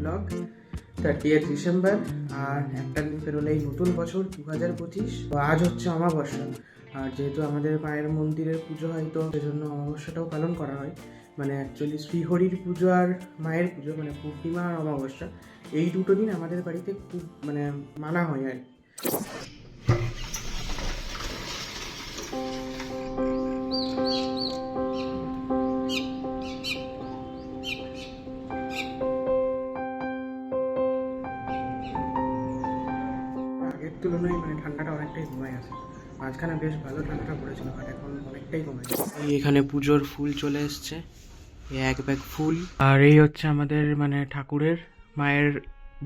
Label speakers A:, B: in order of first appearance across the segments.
A: Blog thirty eight December আর একটা দিন পেরোলেই নতুন বছর দু হাজার পঁচিশ আজ হচ্ছে অমাবস্যা। আর যেহেতু আমাদের মায়ের মন্দিরের পুজো হয়, তো সেজন্য অমাবস্যাটাও পালন করা হয়। মানে অ্যাকচুয়ালি শ্রীহরির পুজো আর মায়ের পুজো মানে পূর্ণিমা আর অমাবস্যা, এই দুটো দিন আমাদের বাড়িতে খুব মানে মানা হয় আর অনেকটাই কমে গেছে মাঝখানে বেশ ভালো ঠান্ডাটা পড়েছিল বাট এখন অনেকটাই কমে গেছে। এখানে পুজোর ফুল চলে এসছে। এক ব্যাগ ফুল। আর এই হচ্ছে আমাদের মানে ঠাকুরের মায়ের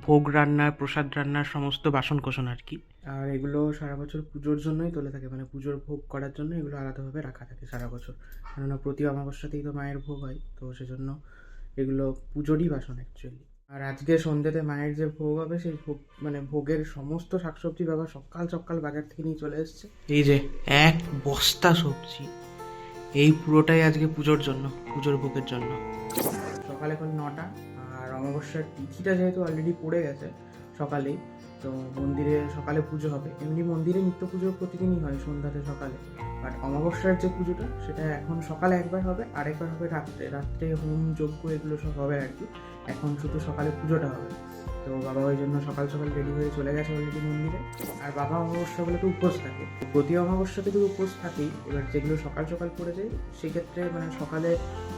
A: ভোগ রান্নার প্রসাদ রান্নার সমস্ত বাসন কোসন আর কি। আর এগুলো সারা বছর পুজোর জন্যই তোলে থাকে মানে পুজোর ভোগ করার জন্য এগুলো আলাদাভাবে রাখা থাকে সারা বছর। কেননা প্রতি অমাবস্যাতেই তো মায়ের ভোগ হয় তো সেজন্য এগুলো পুজোরই বাসন অ্যাকচুয়ালি আর আজকে সন্ধ্যেতে মায়ের যে ভোগ হবে সেই ভোগ মানে ভোগের সমস্ত শাকসবজি বাবা সকাল সকাল বাজার থেকে নিয়ে চলে এসছে। এই যে এক বস্তা সবজি এই পুরোটাই আজকে পুজোর জন্য পুজোর ভোগের জন্য। সকালে এখন নটা আর অমাবস্যার তিথিটা যেহেতু অলরেডি পড়ে গেছে সকালেই তো মন্দিরে সকালে পুজো হবে। এমনি মন্দিরে নিত্য পুজো প্রতিদিনই হয় সন্ধ্যাতে, সকালে। বাট অমাবস্যার যে পুজোটা, সেটা এখন সকালে একবার হবে, আরেকবার হবে রাত্রে। রাত্রে হোম, যজ্ঞ এগুলো সব হবে আর কি। এখন শুধু সকালে পুজোটা হবে। তো বাবা ওই জন্য সকাল সকাল রেডি হয়ে চলে গেছে অলরেডি মন্দিরে। আর বাবা অমাবস্যাগুলোতে উপোস থাকে। প্রতি অমাবস্যাতে তো উপোস থাকেই, এবার যেগুলো সকাল সকাল পড়ে যায় সেক্ষেত্রে মানে সকালে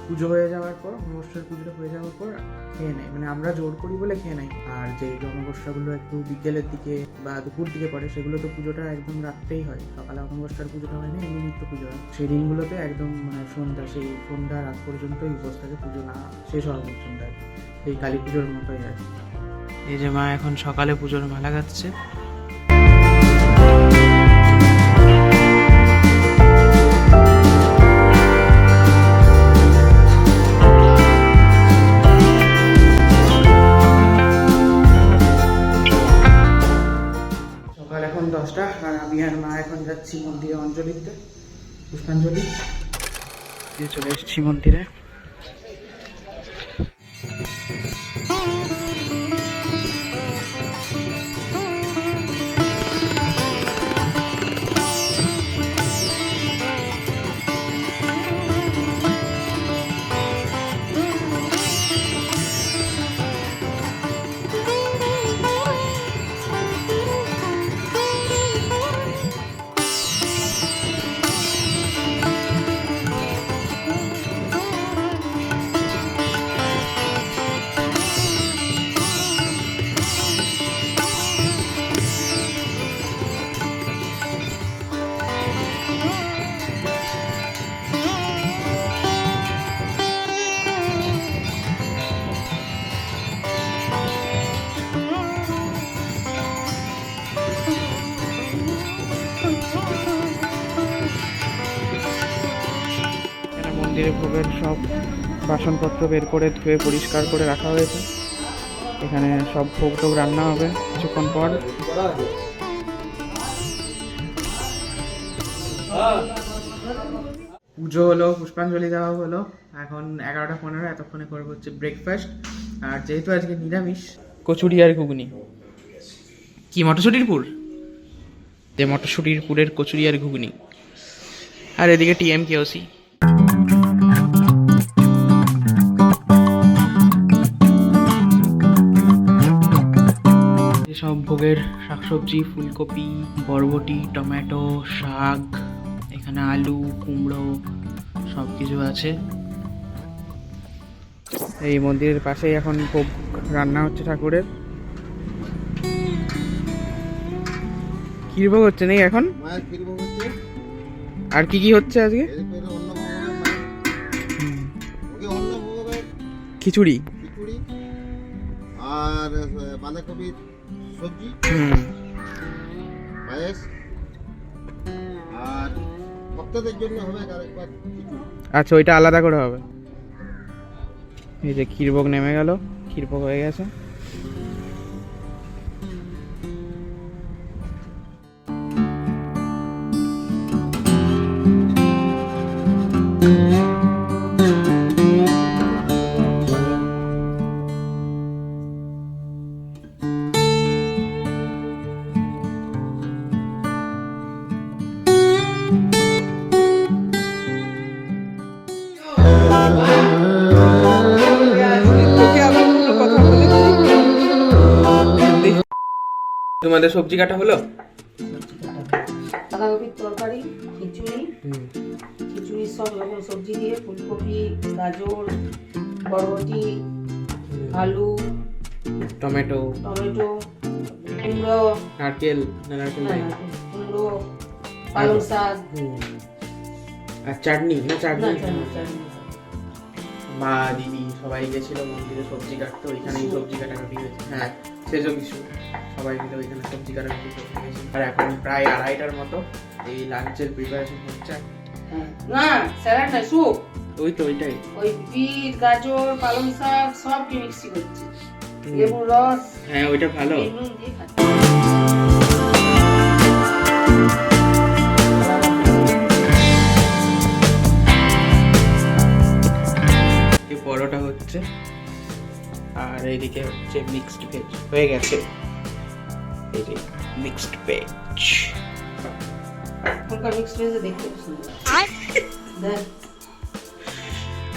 A: পুজো হয়ে যাওয়ার পর, অমাবস্যার পুজোটা হয়ে যাওয়ার পর খেয়ে নেয়। মানে আমরা জোর করি বলে খেয়ে নেই আর যে অমাবস্যাগুলো একটু বিকেলের দিকে বা দুপুর দিকে পড়ে, সেগুলো তো পুজোটা একদম রাত্রেই হয়। সকালে অমাবস্যার পুজোটা হয় না, এমনি নিত্য পুজো হয়। সেই দিনগুলোতে একদম মানে সন্ধ্যা, সেই সন্ধ্যা রাত পর্যন্তই উপোস থাকে, পুজো না শেষ হওয়া পর্যন্ত এই কালী পুজোর মতোই আর। এই যে মা এখন সকালে পুজোর মালা গাচ্ছে। সকাল এখন দশটা আর আমি আর মা এখন যাচ্ছি মন্দিরে অঞ্জলি দিতে পুষ্পাঞ্জলি চলে এসেছি মন্দিরে। ভোগের সব বাসনপত্র বের করে ধুয়ে পরিষ্কার করে রাখা হয়েছে। এখানে সব ভোগ টোগ রান্না হবে কিছুক্ষণ পর। পুজো হলো, পুষ্পাঞ্জলি দেওয়া হলো। এখন এগারোটা পনেরো, এতক্ষণে করব হচ্ছে ব্রেকফাস্ট আর যেহেতু আজকে নিরামিষ, কচুরি আর ঘুগনি। কি, মটরশুটির পুর? যে মটরশুটির পুরের কচুরি আর ঘুগনি। আর এদিকে টিএম কেওসি সব ভোগের শাকসবজি ফুলকপি বরবটি টমেটো শাক এখানে আলু কুমড়ো সব কিছু আছে। এই মন্দিরের পাশেই এখন ভোগ রান্না হচ্ছে ঠাকুরের। ক্ষীরভোগ হচ্ছে নাকি এখন? আর কি কি হচ্ছে আজকে? খিচুড়ি।
B: আর বাঁধাকপির সবজি পায়েস আর ভক্তদের জন্য হবে আরেকবার
A: আচ্ছা ওইটা আলাদা করে হবে। এই যে ক্ষীরভোগ নেমে গেল ক্ষীরভোগ হয়ে গেছে। তোমাদের সবজি কাটা হলো?
C: বাঁধাকপির তরকারি খিচুড়ি খিচুড়ির সব রকম সবজি দিয়ে ফুলকপি গাজর বরবটি আলু
A: টমেটো।
C: টমেটো কুমড়ো।
A: নারকেল নারকেল নাই।
C: হ্যাঁ, কুমড়ো পালং শাক।
A: আর চাটনি? না চাটনি। মা দিদি সবাই গেছিল মন্দিরে সবজি কাটতে ওইখানেই সবজি কাটাকাটি হয়েছে। হ্যাঁ সেজো কিছু সবাই মিলে ওইখানে সবজি কাটাকাটি করতে গেছে। আর এখন প্রায় আড়াইটার মতো এই লাঞ্চের প্রিপারেশন হচ্ছে।
C: না স্যালাড না স্যুপ
A: ওই তো ওইটাই।
C: ওই বিট গাজর পালং শাক সবকে মিক্সি করছি। লেবুর রস।
A: হ্যাঁ ওইটা ভালো। পরোটা হচ্ছে। আর এইদিকে হচ্ছে মিক্সড ভেজ হয়ে গেছে। এই যে মিক্সড ভেজ
C: মিক্সড ভেজে দেখতে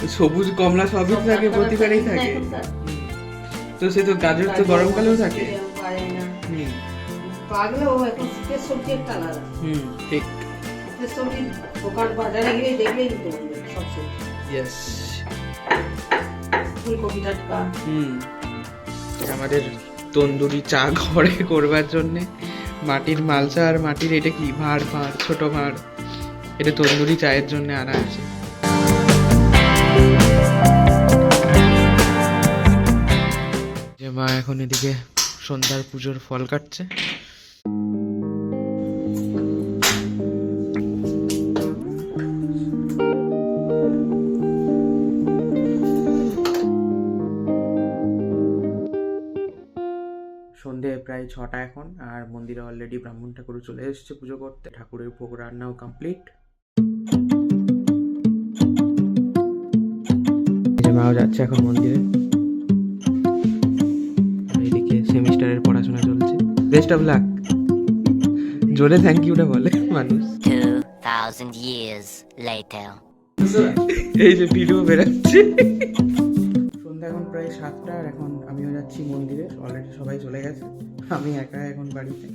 A: সবুজ কমলা সবই থাকে প্রতিবারেই থাকে। তো সে তো গাজর তো গরমকালেও থাকে। হুম।
C: পাগলেও এখন শীতের সবজি একটা আলাদা।
A: হুম ঠিক।
C: শীতের সবজি দোকান বাজারে গেলে দেখলেই নিতে সব সবজি।
A: ইয়েস
C: ফুলকপি টাটকা।
A: হুম। আমাদের তন্দুরি চা ঘরে করবার জন্যে। মাটির মালসা আর মাটির এটা কি ভাড় ভাড়, ছোট ভাড়? এটা তন্দুরি চায়ের জন্য আনা আছে। যে মা এখন এদিকে সন্ধ্যার পুজোর ফল কাটছে। প্রায় ছটা এখন আর মন্দিরে অলরেডি ব্রাহ্মণ ঠাকুর চলে এসেছে পুজো করতে। ঠাকুরের ভোগ রান্নাও কমপ্লিট মাও যাচ্ছে এখন মন্দিরে। এদিকে সেমিস্টারের পড়াশোনা চলছে। বেস্ট অফ লাক জোরে থ্যাংক ইউটা বলে মানুষ।
D: 2,000 years later.
A: এই যে ভিডিও বেরাচ্ছে। সন্ধ্যা এখন প্রায় সাতটা, আর এখন আমিও যাচ্ছি মন্দিরে অলরেডি সবাই চলে গেছে, আমি একা এখন বাড়িতে।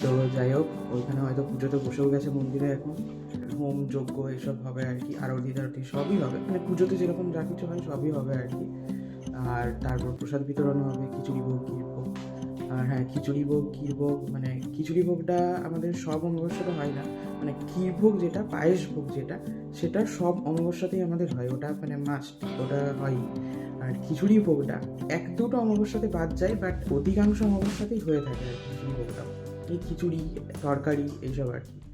A: তো যাই হোক, ওইখানে হয়তো পুজোতে বসেও গেছে মন্দিরে এখন। হোম যজ্ঞ এসব হবে আর কি, আরতি টারতি সবই হবে। মানে পুজোতে যেরকম যা কিছু হয় সবই হবে আর কি। আর তারপর প্রসাদ বিতরণ হবে, খিচুড়ি ভোগ, ক্ষীর ভোগ। আর হ্যাঁ খিচুড়ি ভোগ, ক্ষীর ভোগ মানে খিচুড়ি ভোগটা আমাদের সব অমাবস্যাতে হয় না। মানে ক্ষীর ভোগ যেটা, পায়েস ভোগ যেটা, সেটা সব অমাবস্যাতেই আমাদের হয়। ওটা মানে মাস্ট ওটা হয় আর খিচুড়ি ভোগটা এক দুটো অমাবস্যাতে বাদ যায় বাট অধিকাংশ অমাবস্যাতেই হয়ে থাকে আর খিচুড়ি ভোগটা এই খিচুড়ি, তরকারি, এইসব আর কি।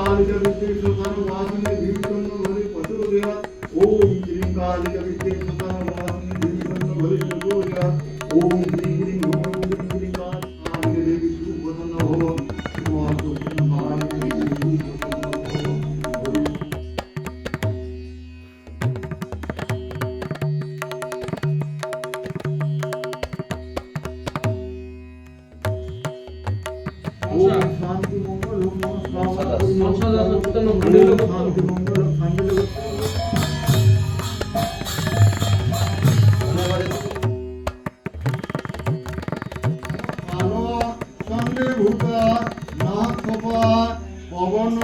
B: कालिक विद्येषु सर्ववासिने दीर्घं मणि पशुदेव ॐ श्रीं कालिक ভূতা নাথ কপা Pawan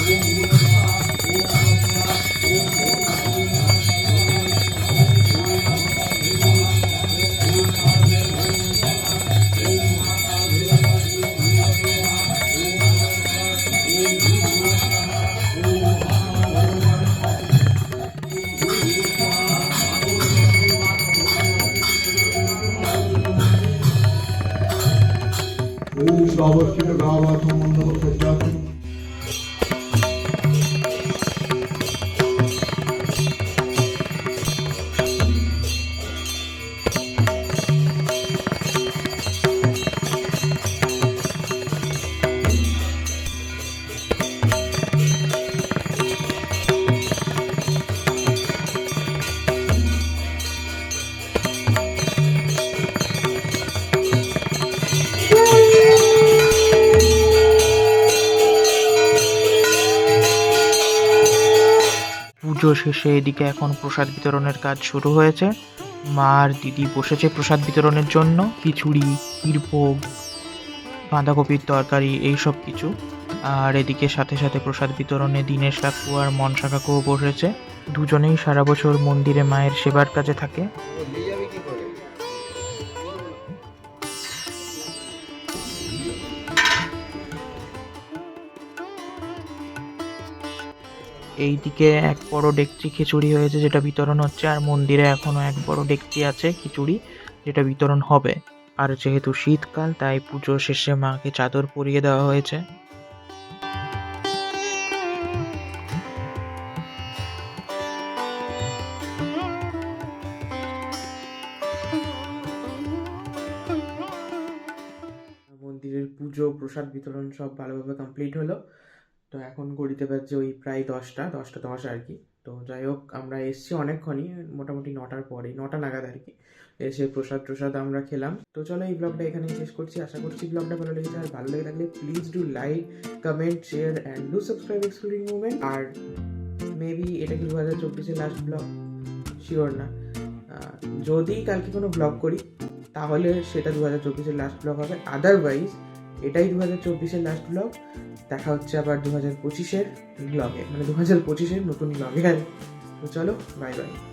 B: Uğur Dağlar Kilo Dağlar Tomanlı Bakacak
A: পুজো শেষে এদিকে এখন প্রসাদ বিতরণের কাজ শুরু হয়েছে। মা আর দিদি বসেছে প্রসাদ বিতরণের জন্য। খিচুড়ি, ক্ষীরভোগ, বাঁধাকপির তরকারি, এইসব কিছু। আর এদিকে সাথে সাথে প্রসাদ বিতরণে দীনেশ কাকু আর মনসা কাকুও বসেছে। দুজনেই সারা বছর মন্দিরে মায়ের সেবার কাজে থাকে। এইদিকে এক বড় ডেকচি খিচুড়ি হয়েছে যেটা বিতরণ হচ্ছে, আর মন্দিরে এখনও এক বড় ডেকচি আছে খিচুড়ি যেটা বিতরণ হবে। আর যেহেতু শীতকাল, তাই পুজো শেষে মাকে চাদর পরিয়ে দেওয়া হয়েছে। মন্দিরের পুজো, প্রসাদ বিতরণ সব ভালোভাবে কমপ্লিট হলো। তো এখন ঘড়িতে বাজছে ওই প্রায় দশটা দশটা দশ আর কি। তো যাই হোক, আমরা এসছি অনেকক্ষণই, মোটামুটি নটার পরে, নটা নাগাদ আর কি। এসে প্রসাদ প্রসাদ আমরা খেলাম। তো চলো এই ব্লগটা এখানেই শেষ করছি। আশা করছি ব্লগটা ভালো লেগেছে। আর ভালো লেগে থাকলে please do like comment share and do subscribe excluding movement R maybe এটা কি দু হাজার চব্বিশের লাস্ট ব্লগ শিওর না। যদি কালকে কোনো ব্লগ করি, তাহলে সেটা দু হাজার চব্বিশের লাস্ট ব্লগ হবে। আদারওয়াইজ এটাই দু হাজার চব্বিশের লাস্ট ব্লগ দেখা হচ্ছে আবার দু হাজার পঁচিশের ব্লগে মানে দু হাজার পঁচিশের নতুন ব্লগে তো চলো বাই বাই